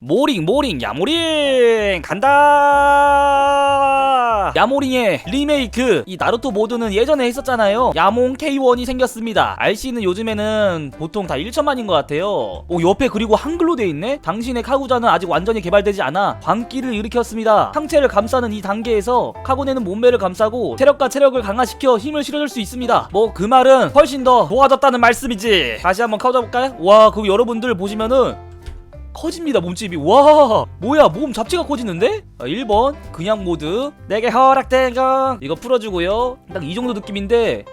모링 모링 야모링 간다! 야모링의 리메이크. 이 나루토 모드는 예전에 했었잖아요. 야몽 K1이 생겼습니다. RC는 요즘에는 보통 다 1천만인 것 같아요. 오 옆에 그리고 한글로 돼 있네? 당신의 카구자는 아직 완전히 개발되지 않아 광기를 일으켰습니다. 상체를 감싸는 이 단계에서 카고네는 몸매를 감싸고 체력과 체력을 강화시켜 힘을 실어줄 수 있습니다. 뭐 그 말은 훨씬 더 좋아졌다는 말씀이지. 다시 한번 카고자 볼까요? 와 그거 여러분들 보시면은 커집니다 몸집이. 와 뭐야 몸 잡채가 커지는데? 아, 1번 그냥 모드. 내게 허락된 건 이거 풀어주고요. 딱 이 정도 느낌인데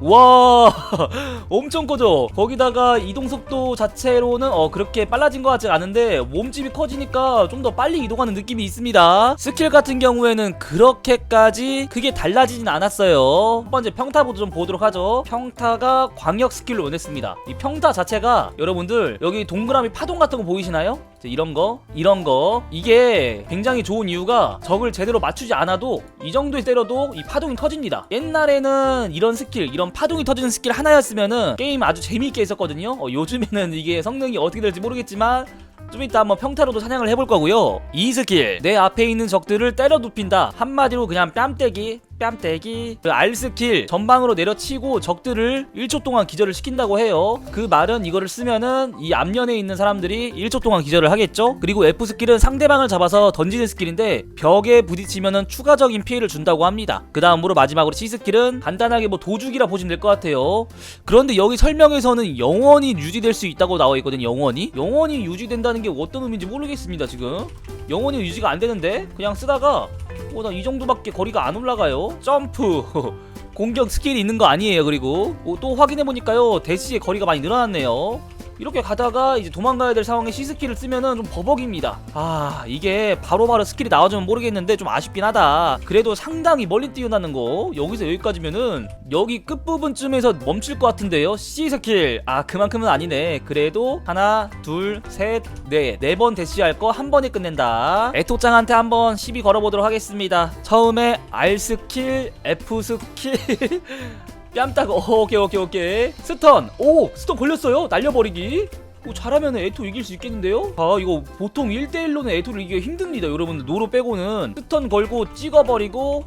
와 엄청 커져. 거기다가 이동속도 자체로는 어 그렇게 빨라진 것 같지 않은데 몸집이 커지니까 좀 더 빨리 이동하는 느낌이 있습니다. 스킬 같은 경우에는 그렇게까지 크게 달라지진 않았어요. 첫 번째 평타부터 좀 보도록 하죠. 평타가 광역 스킬로 원했습니다. 이 평타 자체가 여러분들 여기 동그라미 파동 같은 거 보이시나요? 이런 거 이런 거. 이게 굉장히 좋은 이유가 적을 제대로 맞추지 않아도 이 정도에 때려도 이 파동이 터집니다. 옛날에는 이런 스킬 이런 파동이 터지는 스킬 하나였으면은 게임 아주 재미있게 했었거든요. 어, 요즘에는 이게 성능이 어떻게 될지 모르겠지만 좀 이따 한번 평타로도 사냥을 해볼 거고요. 이 스킬 내 앞에 있는 적들을 때려 눕힌다. 한마디로 그냥 뺨때기 뺨때기 그 R 스킬 전방으로 내려치고 적들을 1초 동안 기절을 시킨다고 해요. 그 말은 이거를 쓰면은 이 앞면에 있는 사람들이 1초 동안 기절을 하겠죠. 그리고 F 스킬은 상대방을 잡아서 던지는 스킬인데 벽에 부딪히면은 추가적인 피해를 준다고 합니다. 그 다음으로 마지막으로 C 스킬은 간단하게 뭐 도죽이라 보시면 될 것 같아요. 그런데 여기 설명에서는 영원히 유지될 수 있다고 나와 있거든요 영원히. 영원히 유지된다는 게 어떤 의미인지 모르겠습니다 지금. 영원히 유지가 안 되는데 그냥 쓰다가 어, 나 이 정도밖에 거리가 안 올라가요. 점프. 공격 스킬이 있는 거 아니에요. 그리고 어, 또 확인해 보니까요. 대시의 거리가 많이 늘어났네요. 이렇게 가다가 이제 도망가야 될 상황에 C 스킬을 쓰면은 좀 버벅입니다. 아 이게 바로 바로 스킬이 나와주면 모르겠는데 좀 아쉽긴 하다. 그래도 상당히 멀리 뛰어나는 거 여기서 여기까지면은 여기 끝 부분쯤에서 멈출 것 같은데요. C 스킬 아 그만큼은 아니네. 그래도 하나 둘셋넷네 번 대시할 거 한 번에 끝낸다. 에토짱한테 한번 시비 걸어보도록 하겠습니다. 처음에 R 스킬 F 스킬 뺨딱 어, 오케이 오케이 오케이. 스턴. 오 스턴 걸렸어요. 날려버리기. 오, 잘하면 에토 이길 수 있겠는데요? 아 이거 보통 1대1로는 에토를 이기기 힘듭니다 여러분들. 노로 빼고는. 스턴 걸고 찍어버리고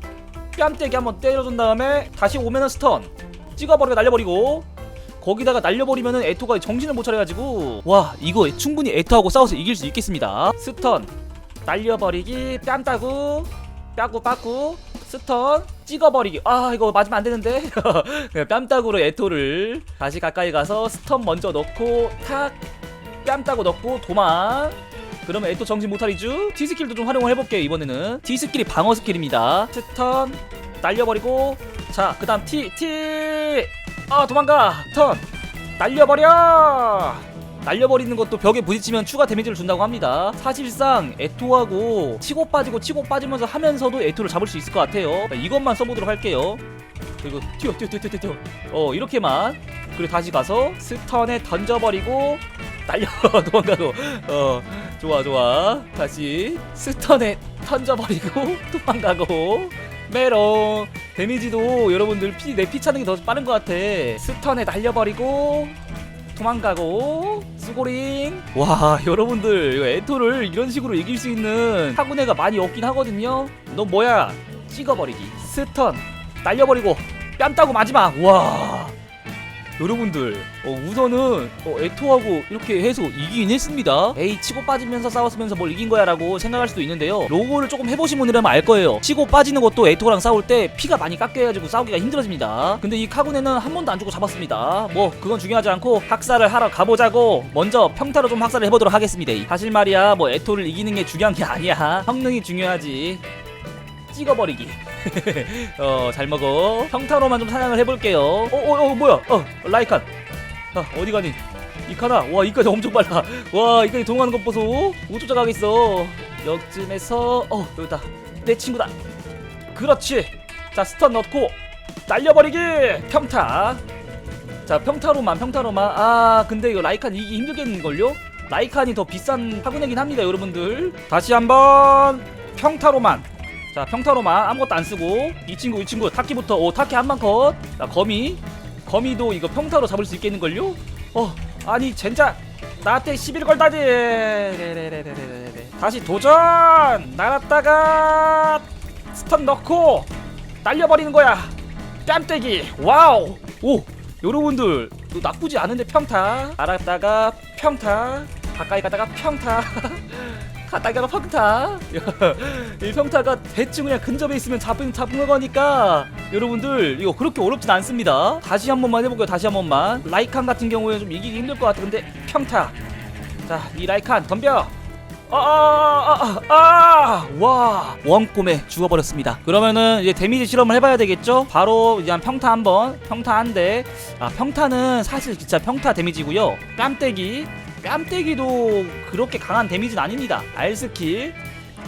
뺨때기 한번 때려준 다음에 다시 오면은 스턴. 찍어버리고 날려버리고 거기다가 날려버리면은 에토가 정신을 못 차려가지고 와 이거 충분히 에토하고 싸워서 이길 수 있겠습니다. 스턴. 날려버리기 뺨따구 빠꾸 빠꾸 스턴 찍어버리기. 아 이거 맞으면 안 되는데? 그냥 뺨따구로 에토를 다시 가까이 가서 스턴 먼저 넣고 탁 뺨따구 넣고 도망 그러면 에토 정신 못 차리죠? T 스킬도 좀 활용을 해볼게요 이번에는. T 스킬이 방어 스킬입니다. 스턴 날려버리고 자 그 다음 T T. 아 도망가! 턴 날려버려 날려버리는 것도 벽에 부딪히면 추가 데미지를 준다고 합니다. 사실상 에토하고 치고 빠지고 치고 빠지면서 하면서도 에토를 잡을 수 있을 것 같아요. 이것만 써보도록 할게요. 그리고 튀어 튀어 튀어 튀어 튀어. 어 이렇게만. 그리고 다시 가서 스턴에 던져버리고 날려 도망가고. 어 좋아 좋아. 다시 스턴에 던져버리고 도망가고. 메롱. 데미지도 여러분들 피 내 피 차는 게 더 빠른 것 같아. 스턴에 날려버리고 도망가고 수고링. 와 여러분들 에토를 이런 식으로 이길 수 있는 타구네가 많이 없긴 하거든요. 너 뭐야? 찍어버리기. 스턴. 날려버리고. 뺨 따고 마지막. 와 여러분들 어, 우선은 어, 에토하고 이렇게 해서 이기긴 했습니다. 에이 치고 빠지면서 싸웠으면서 뭘 이긴 거야 라고 생각할 수도 있는데요. 로고를 조금 해보신 분이라면 알 거예요. 치고 빠지는 것도 에토랑 싸울 때 피가 많이 깎여가지고 싸우기가 힘들어집니다. 근데 이 카구네는 한 번도 안 주고 잡았습니다. 뭐 그건 중요하지 않고 학살을 하러 가보자고 먼저 평타로 좀 학살을 해보도록 하겠습니다. 사실 말이야 뭐 에토를 이기는 게 중요한 게 아니야. 성능이 중요하지. 찍어버리기 어 잘 먹어. 평타로만 좀 사냥을 해볼게요. 어 어 어 뭐야? 어 라이칸. 아 어디 가니? 이카나. 와 이까지 엄청 빨라. 와 이까지 동하는 것 보소. 못 쫓아가겠어. 여쯤에서 어 여기다. 내 친구다. 그렇지. 자 스턴 넣고 날려버리기! 평타 자 평타로만 평타로만. 아 근데 이거 라이칸 이기 힘들겠는걸요? 라이칸이 더 비싼 파군이긴 합니다 여러분들. 다시 한번 평타로만 자 평타로만 아무것도 안 쓰고 이 친구 이 친구 타키부터 오 타키 한 방 컷. 자 거미. 거미도 이거 평타로 잡을 수 있겠는걸요? 어 아니 젠장. 나한테 11 걸다니. 다시 도전! 날았다가 스턴 넣고 날려버리는 거야. 뺨때기. 와우. 오 여러분들 나쁘지 않은데 평타. 알았다가 평타. 가까이 가다가 평타 가다가 평타 이 평타가 대충 그냥 근접에 있으면 잡은 잡은 거니까 여러분들 이거 그렇게 어렵진 않습니다 다시 한 번만 해볼게요 다시 한 번만 라이칸 같은 경우에 좀 이기기 힘들 것 같아 근데 평타 자이 라이칸 덤벼 아, 아아아아와 원꿈에 죽어버렸습니다. 그러면은 이제 데미지 실험을 해봐야 되겠죠? 바로 이제 한 평타 한번 평타 한대. 아 평타는 사실 진짜 평타 데미지고요. 뺨때기 뺨때기도 그렇게 강한 데미지는 아닙니다. R 스킬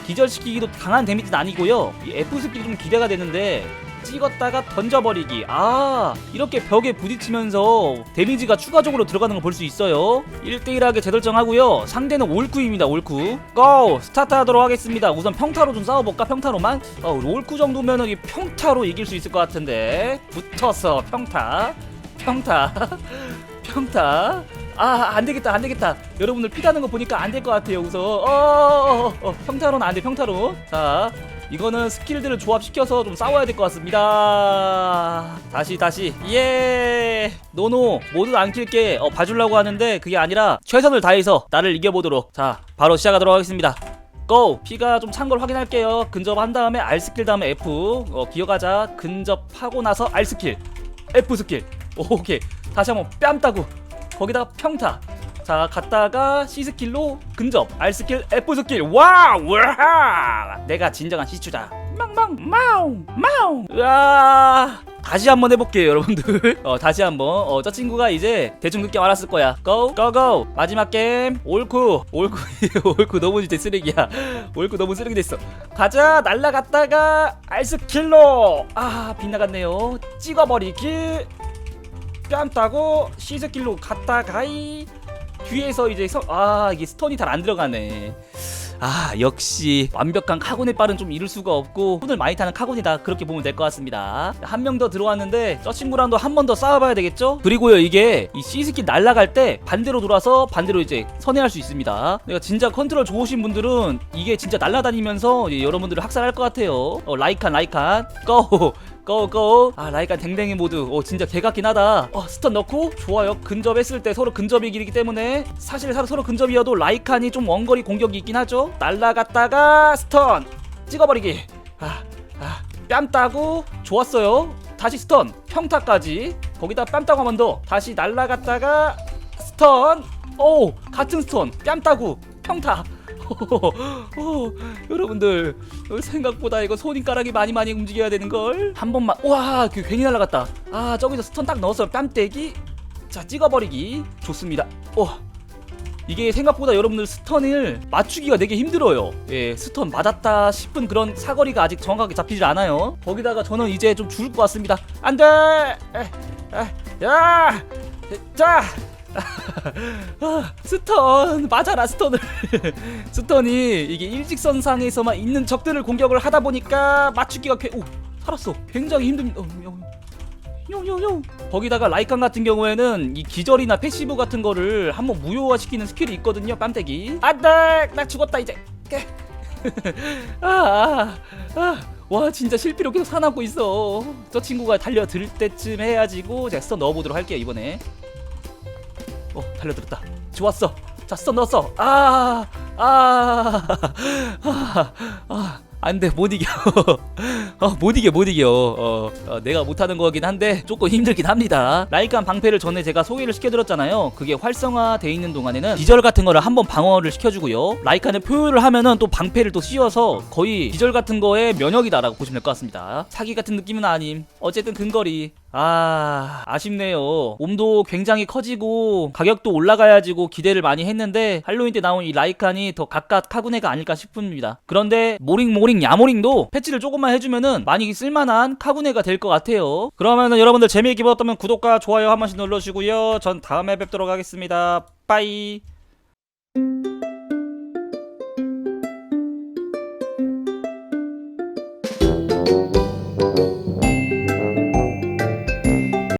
기절시키기도 강한 데미지는 아니고요. 이 F 스킬이 좀 기대가 되는데 찍었다가 던져버리기. 아, 이렇게 벽에 부딪히면서 데미지가 추가적으로 들어가는 걸 볼 수 있어요. 1대1하게 재설정하고요. 상대는 올쿠입니다, 올쿠. 고! 스타트 하도록 하겠습니다. 우선 평타로 좀 싸워볼까, 평타로만? 어, 올쿠 정도면은 이 평타로 이길 수 있을 것 같은데. 붙어서 평타. 평타. 평타. 아, 안 되겠다, 안 되겠다. 여러분들 피 가는 거 보니까 안 될 것 같아요, 우선. 어, 어, 어, 어, 평타로는 안 돼, 평타로. 자, 이거는 스킬들을 조합시켜서 좀 싸워야 될 것 같습니다. 다시 다시 예 노노 모두 안 킬게 어, 봐주려고 하는데 그게 아니라 최선을 다해서 나를 이겨보도록 자 바로 시작하도록 하겠습니다. 고! 피가 좀 찬 걸 확인할게요. 근접한 다음에 R 스킬 다음에 F 어, 기어가자 근접하고 나서 R 스킬 F 스킬 오케이 다시 한번 뺨 따고 거기다가 평타. 자 갔다가 C 스킬로 근접. R 스킬 F 스킬. 와우! 와 내가 진정한 시추다 망망! 마우 마우 으아! 다시 한번 해볼게요 여러분들. 어 다시 한번. 어 저 친구가 이제 대충 느낌 알았을 거야. 고 고 고! 마지막 게임. 올쿠 올쿠 올쿠 너무 진짜 쓰레기야. 올쿠 너무 쓰레기 됐어. 가자! 날라갔다가 R 스킬로! 아 빗나갔네요. 찍어버리기 뺨 따고 스킬로 갔다가이. 뒤에서 이제 서, 아 이게 스톤이 잘 안 들어가네. 아 역시 완벽한 카곤의 빨은 좀 이룰 수가 없고 손을 많이 타는 카곤이다. 그렇게 보면 될 것 같습니다. 한 명 더 들어왔는데 저 친구랑도 한 번 더 싸워봐야 되겠죠? 그리고요 이게 이 C스킬 날아갈 때 반대로 돌아서 반대로 이제 선회할 수 있습니다. 내가 진짜 컨트롤 좋으신 분들은 이게 진짜 날아다니면서 여러분들을 학살할 것 같아요. 어 라이칸 라이칸. 고 고고. 아 라이칸 댕댕이 모드 오 진짜 개 같긴 하다. 어 스턴 넣고 좋아요. 근접했을 때 서로 근접이 길이기 때문에 사실 사- 서로 근접이어도 라이칸이 좀 원거리 공격이 있긴 하죠. 날라갔다가 스턴 찍어버리기. 아, 아아 뺨 따고 좋았어요. 다시 스턴 평타까지. 거기다 뺨 따고 한 번 더. 다시 날라갔다가 스턴. 오 같은 스턴. 뺨 따고 평타 오, 여러분들 생각보다 이거 손가락이 많이 많이 움직여야 되는 걸. 한 번만. 와, 그 괜히 날아갔다. 아, 저기서 스턴 딱 넣어서 뺨때기. 자, 찍어버리기. 좋습니다. 와. 이게 생각보다 여러분들 스턴을 맞추기가 되게 힘들어요. 예, 스턴 맞았다 싶은 그런 사거리가 아직 정확하게 잡히질 않아요. 거기다가 저는 이제 좀 죽을 것 같습니다. 안 돼! 야! 자! 아, 스턴 맞아라 스턴을. 스턴이 이게 일직선상에서만 있는 적들을 공격을 하다 보니까 맞추기가 꽤, 오 살았어. 굉장히 힘듭니다 어, 요요요 거기다가 라이칸 같은 경우에는 이 기절이나 패시브 같은 거를 한번 무효화시키는 스킬이 있거든요 뺨때기. 안돼 나 죽었다 이제. 아, 아 아 와 진짜 실비로 계속 사나고 있어. 저 친구가 달려들 때쯤 해야지고 제가 스턴 넣어보도록 할게요 이번에 어 달려들었다. 좋았어. 자 스턴 넣었어. 아아 아, 아, 아, 안돼. 못 이겨. 어, 못 이겨 못 이겨. 어, 어, 내가 못하는 거긴 한데 조금 힘들긴 합니다. 라이칸 방패를 전에 제가 소개를 시켜드렸잖아요. 그게 활성화돼 있는 동안에는 기절 같은 거를 한번 방어를 시켜주고요. 라이칸을 표효를 하면은 또 방패를 또 씌워서 거의 기절 같은 거에 면역이다라고 보시면 될 것 같습니다. 사기 같은 느낌은 아님. 어쨌든 근거리 아 아쉽네요. 몸도 굉장히 커지고 가격도 올라가야지고 기대를 많이 했는데 할로윈 때 나온 이 라이칸이 더 가깝 카구네가 아닐까 싶습니다. 그런데 모링모링 야모링도 패치를 조금만 해주면은 많이 쓸만한 카구네가 될 것 같아요. 그러면은 여러분들 재미있게 보셨다면 구독과 좋아요 한 번씩 눌러주시고요. 전 다음에 뵙도록 하겠습니다. 빠이